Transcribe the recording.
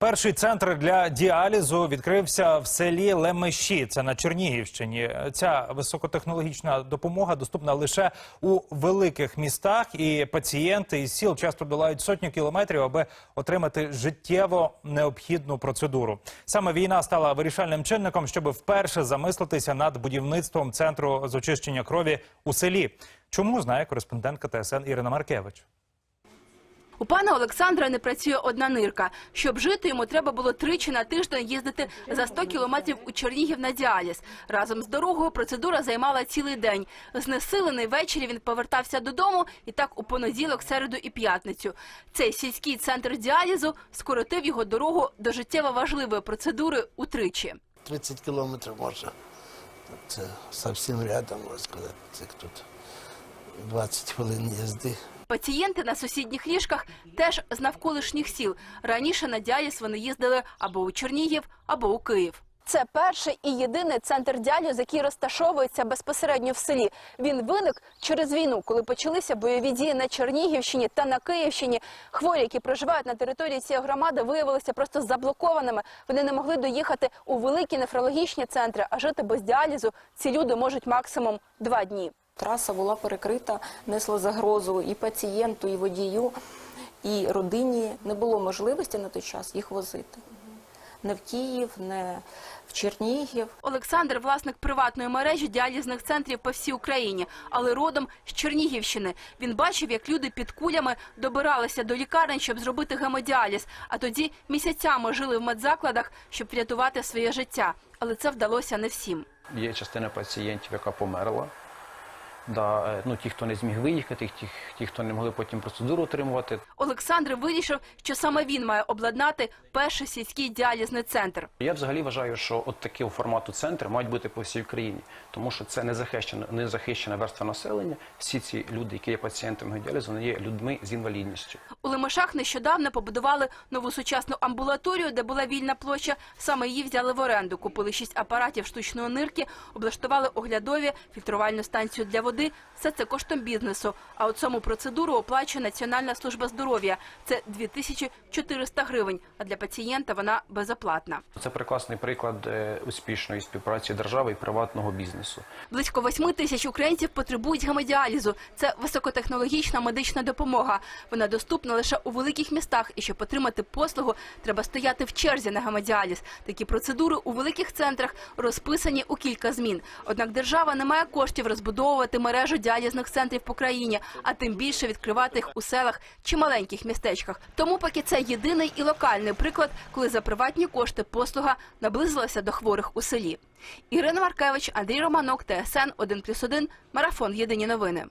Перший центр для діалізу відкрився в селі Лемеші. Це на Чернігівщині. Ця високотехнологічна допомога доступна лише у великих містах, і пацієнти із сіл часто долають сотню кілометрів, аби отримати життєво необхідну процедуру. Саме війна стала вирішальним чинником, щоб вперше замислитися над будівництвом центру з очищення крові у селі. Чому знає кореспондентка ТСН Ірина Маркевич? У пана Олександра не працює одна нирка. Щоб жити, йому треба було тричі на тиждень їздити за 100 кілометрів у Чернігів на діаліз. Разом з дорогою процедура займала цілий день. Знесилений ввечері він повертався додому і так у понеділок, середу і п'ятницю. Цей сільський центр діалізу скоротив його дорогу до життєво важливої процедури утричі. 30 кілометрів можна. Це зовсім рядом, можна сказати. Це тут 20 хвилин їзди. Пацієнти на сусідніх ліжках теж з навколишніх сіл. Раніше на діаліз вони їздили або у Чернігів, або у Київ. Це перший і єдиний центр діалізу, який розташовується безпосередньо в селі. Він виник через війну, коли почалися бойові дії на Чернігівщині та на Київщині. Хворі, які проживають на території цієї громади, виявилися просто заблокованими. Вони не могли доїхати у великі нефрологічні центри, а жити без діалізу ці люди можуть максимум два дні. Траса була перекрита, несла загрозу і пацієнту, і водію, і родині. Не було можливості на той час їх возити. Не в Київ, не в Чернігів. Олександр – власник приватної мережі діалізних центрів по всій Україні, але родом з Чернігівщини. Він бачив, як люди під кулями добиралися до лікарень, щоб зробити гемодіаліз, а тоді місяцями жили в медзакладах, щоб врятувати своє життя. Але це вдалося не всім. Є частина пацієнтів, яка померла. Да, е, ну, ті, хто не зміг виїхати, ті, ті, хто не могли потім процедуру отримувати. Олександр вирішив, що саме він має обладнати перший сільський діалізний центр. Я взагалі вважаю, що от такого формату центри мають бути по всій Україні, тому що це незахищена, незахищена верства населення. Всі ці люди, які є пацієнтами діалізу, вони є людьми з інвалідністю. У Лемешах нещодавно побудували нову сучасну амбулаторію, де була вільна площа. Саме її взяли в оренду. Купили шість апаратів штучної нирки, облаштували оглядові, фільтрувальну станцію для води. Все це коштом бізнесу. А от саму процедуру оплачує Національна служба здоров'я. Це 2400 гривень, а для пацієнта вона безоплатна. Це прекрасний приклад е, успішної співпраці держави і приватного бізнесу. Близько 8 тисяч українців потребують гемодіалізу. Це високотехнологічна медична допомога. Вона доступна лише у великих містах. І щоб отримати послугу, треба стояти в черзі на гемодіаліз. Такі процедури у великих центрах розписані у кілька змін. Однак держава не має коштів розбудовувати мережу діалізних центрів по країні, а тим більше відкривати їх у селах чи маленьких містечках. Тому поки це єдиний і локальний приклад, коли за приватні кошти послуга наблизилася до хворих у селі. Ірина Маркевич, Андрій Романок, ТСН 1+,1, Марафон. Єдині новини.